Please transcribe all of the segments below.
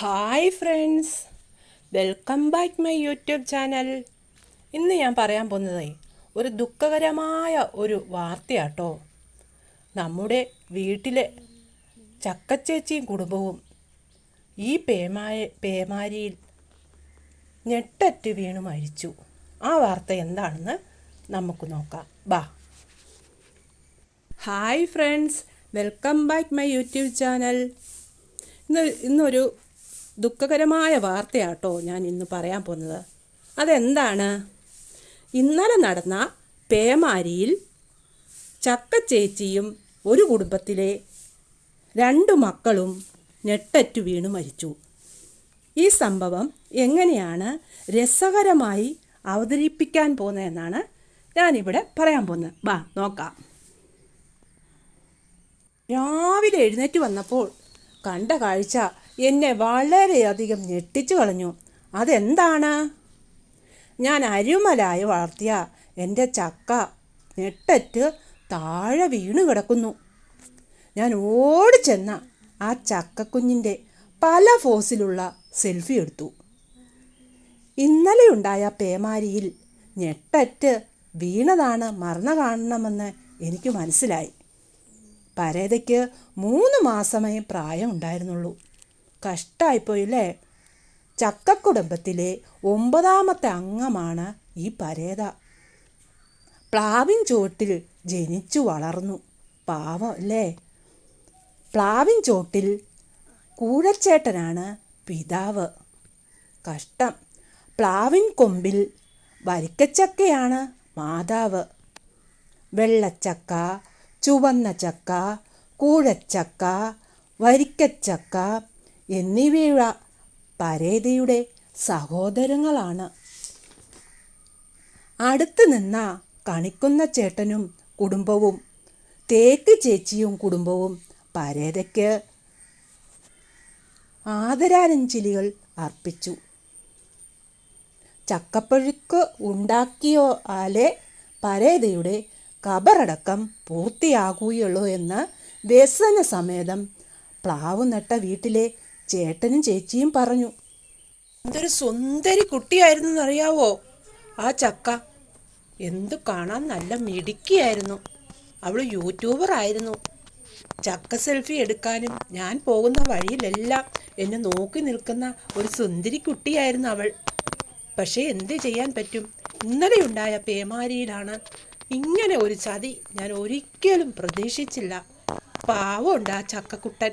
Hi friends welcome back my YouTube channel ഇന്ന് ഞാൻ പറയാൻ പോകുന്നത് ഒരു ദുഃഖകരമായ ഒരു വാർത്തയാട്ടോ. നമ്മുടെ വീട്ടിലെ ചക്കച്ചേച്ചിയും കുടുംബവും ഈ പേമായ പേമാരിയിൽ ഞെട്ടറ്റ് വീണു മരിച്ചു. ആ വാർത്ത എന്താണെന്ന് നമുക്ക് നോക്കാം. ബാ. Hi friends welcome back my YouTube channel ഇന്ന് ഇന്നൊരു ദുഃഖകരമായ വാർത്തയാട്ടോ ഞാൻ ഇന്ന് പറയാൻ പോകുന്നത്. അതെന്താണ്? ഇന്നലെ നടന്ന പേമാരിയിൽ ചക്കച്ചേച്ചിയും ഒരു കുടുംബത്തിലെ രണ്ടു മക്കളും ഞെട്ടറ്റു വീണു മരിച്ചു. ഈ സംഭവം എങ്ങനെയാണ് രസകരമായി അവതരിപ്പിക്കാൻ പോകുന്നതെന്നാണ് ഞാനിവിടെ പറയാൻ പോകുന്നത്. വാ നോക്കാം. രാവിലെ എഴുന്നേറ്റ് വന്നപ്പോൾ കണ്ട കാഴ്ച എന്നെ വളരെയധികം ഞെട്ടിച്ചു കളഞ്ഞു. അതെന്താണ്? ഞാൻ അരുമലായി വളർത്തിയ എന്റെ ചക്ക ഞെട്ടറ്റ് താഴെ വീണ് കിടക്കുന്നു. ഞാൻ ഓടിച്ചെന്ന ആ ചക്കക്കുഞ്ഞിന്റെ പല ഫോസിലുള്ള സെൽഫി എടുത്തു. ഇന്നലെയുണ്ടായ പേമാരിയിൽ ഞെട്ടറ്റ് വീണതാണ് മറന്ന കാണണമെന്ന് എനിക്ക് മനസ്സിലായി. പരേതയ്ക്ക് മൂന്ന് മാസമേ പ്രായം ഉണ്ടായിരുന്നുള്ളൂ കഷ്ടായിപ്പോയില്ലേ? ചക്കക്കുടുംബത്തിലെ ഒമ്പതാമത്തെ അംഗമാണ് ഈ പരേത. പ്ലാവിൻ ചോട്ടിൽ ജനിച്ചു വളർന്നു. പാവം അല്ലേ? പ്ലാവിൻ ചോട്ടിൽ കൂഴച്ചേട്ടനാണ് പിതാവ്. കഷ്ടം. പ്ലാവിൻ കൊമ്പിൽ വരിക്കച്ചക്കയാണ് മാതാവ്. വെള്ളച്ചക്ക ചുവന്ന ചക്ക കൂഴച്ചക്ക വരിക്കച്ചക്ക എന്നിവയുള്ള പരേതയുടെ സഹോദരങ്ങളാണ്. അടുത്ത് നിന്ന കണിക്കുന്ന ചേട്ടനും കുടുംബവും തേക്ക് ചേച്ചിയും കുടുംബവും പരേതയ്ക്ക് ആദരാഞ്ജലികൾ അർപ്പിച്ചു. ചക്കപ്പഴുക്ക് ഉണ്ടാക്കിയോ ആലെ പരേതയുടെ കബറടക്കം പൂർത്തിയാകുകയുള്ളൂ എന്ന് വ്യസന സമേതം പ്ലാവ് നട്ട വീട്ടിലെ ചേട്ടനും ചേച്ചിയും പറഞ്ഞു. എന്തൊരു സുന്ദരി കുട്ടിയായിരുന്നു എന്നറിയാവോ ആ ചക്ക. എന്തു കാണാൻ നല്ല മിടുക്കിയായിരുന്നു. അവൾ യൂട്യൂബർ ആയിരുന്നു. ചക്ക സെൽഫി എടുക്കാനും ഞാൻ പോകുന്ന വഴിയിലെല്ലാം എന്നെ നോക്കി നിൽക്കുന്ന ഒരു സുന്ദരി കുട്ടിയായിരുന്നു അവൾ. പക്ഷേ എന്ത് ചെയ്യാൻ പറ്റും? ഇന്നലെയുണ്ടായ പേമാരിയിലാണ്. ഇങ്ങനെ ഒരു ചതി ഞാൻ ഒരിക്കലും പ്രതീക്ഷിച്ചില്ല. പാവമുണ്ട് ആ ചക്കക്കുട്ടൻ.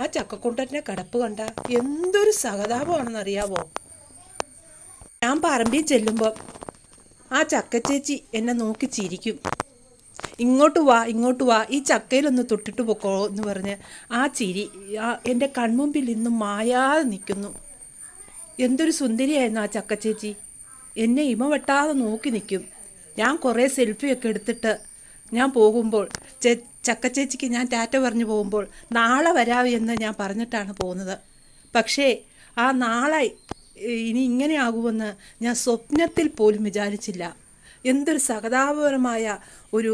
ആ ചക്കക്കുട്ടന്റെ കിടപ്പ് കണ്ട എന്തൊരു സഹതാപമാണെന്നറിയാവോ? ഞാൻ പറമ്പിൽ ചെല്ലുമ്പോൾ ആ ചക്കച്ചേച്ചി എന്നെ നോക്കി ചിരിക്കും. ഇങ്ങോട്ട് വാ ഇങ്ങോട്ട് വാ ഈ ചക്കയിലൊന്ന് തൊട്ടിട്ട് പൊക്കോ എന്ന് പറഞ്ഞ് ആ ചിരി ആ എന്റെ കൺമുമ്പിൽ ഇന്നും മായാതെ നിൽക്കുന്നു. എന്തൊരു സുന്ദരിയായിരുന്നു ആ ചക്കച്ചേച്ചി. എന്നെ ഇമ വെട്ടാതെ നോക്കി നിൽക്കും. ഞാൻ കുറേ സെൽഫിയൊക്കെ എടുത്തിട്ട് ഞാൻ പോകുമ്പോൾ ചെ ചക്കച്ചേച്ചിക്ക് ഞാൻ ടാറ്റ പറഞ്ഞു പോകുമ്പോൾ നാളെ വരാവ് എന്ന് ഞാൻ പറഞ്ഞിട്ടാണ് പോകുന്നത്. പക്ഷേ ആ നാളെ ഇനി ഇങ്ങനെ ആകുമെന്ന് ഞാൻ സ്വപ്നത്തിൽ പോലും വിചാരിച്ചില്ല. എന്തൊരു സഹതാപപരമായ ഒരു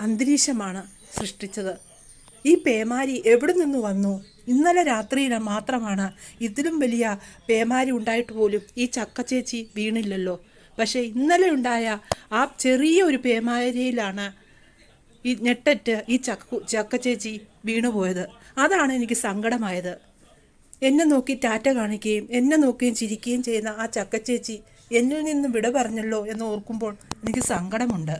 അന്തരീക്ഷമാണ് സൃഷ്ടിച്ചത്. ഈ പേമാരി എവിടെ നിന്ന് വന്നു? ഇന്നലെ രാത്രിയിൽ മാത്രമാണ് ഇതിലും വലിയ പേമാരി ഉണ്ടായിട്ട് പോലും ഈ ചക്കച്ചേച്ചി വീണില്ലല്ലോ. പക്ഷേ ഇന്നലെ ഉണ്ടായ ആ ചെറിയ ഒരു പേമാരിയിലാണ് ഈ ഞെട്ടറ്റ് ഈ ചക്കു ചക്ക ചക്കച്ചേച്ചി വീണുപോയത് അതാണ് എനിക്ക് സങ്കടമായത്. എന്നെ നോക്കി ടാറ്റ കാണിക്കുകയും എന്നെ നോക്കുകയും ചിരിക്കുകയും ചെയ്യുന്ന ആ ചക്കച്ചേച്ചി എന്നിൽ നിന്ന് വിട പറഞ്ഞല്ലോ എന്ന് ഓർക്കുമ്പോൾ എനിക്ക് സങ്കടമുണ്ട്.